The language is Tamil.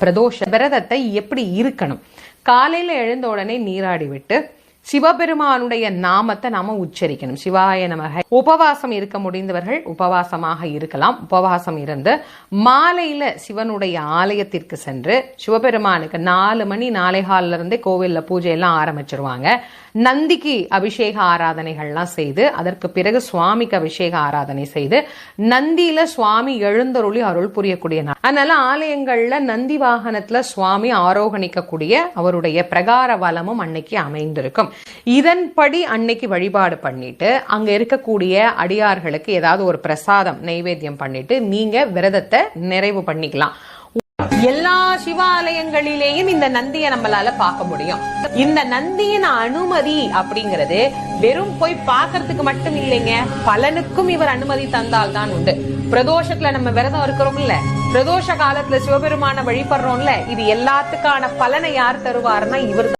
பிரதோஷ விரதத்தை எப்படி இருக்கணும்? காலையில எழுந்த உடனே நீராடி விட்டு சிவபெருமானுடைய நாமத்தை நாம உச்சரிக்கணும். சிவாய நமக. உபவாசம் இருக்க முடிந்தவர்கள் உபவாசமாக இருக்கலாம். உபவாசம் இருந்து மாலையில சிவனுடைய ஆலயத்திற்கு சென்று சிவபெருமானுக்கு நாலு மணி நாளைகாலில இருந்தே கோவில்ல பூஜை எல்லாம் ஆரம்பிச்சிருவாங்க. நந்திக்கு அபிஷேக ஆராதனைகள்லாம் செய்து அதற்கு பிறகு சுவாமிக்கு அபிஷேக ஆராதனை செய்து நந்தியில சுவாமி எழுந்தருளி அருள் புரியக்கூடிய நாள். அதனால ஆலயங்கள்ல நந்தி வாகனத்துல சுவாமி ஆரோகணிக்கக்கூடிய அவருடைய பிரகார வலமும் அன்னைக்கு அமைந்திருக்கும். இதன்படி அன்னைக்கு வழிபாடு பண்ணிட்டு அங்க இருக்கக்கூடிய அடியார்களுக்கு ஏதாவது ஒரு பிரசாதம் நைவேத்தியம் பண்ணிட்டு நீங்க விரதத்தை நிறைவு பண்ணிக்கலாம். எல்லா சிவாலயங்களிலேயும் இந்த நந்தியை நம்மளால பார்க்க முடியும். இந்த நந்தியின் அனுமதி அப்படிங்கிறது வெறும் போய் பாக்குறதுக்கு மட்டும் இல்லைங்க. பலனுக்கும் இவர் அனுமதி தந்தால் தான் உண்டு. பிரதோஷத்துல நம்ம விரதம் இருக்கிறோம்ல பிரதோஷ காலத்துல சிவபெருமான வழிபடுறோம்ல இது எல்லாத்துக்கான பலனை யார் தருவாருன்னா இவர்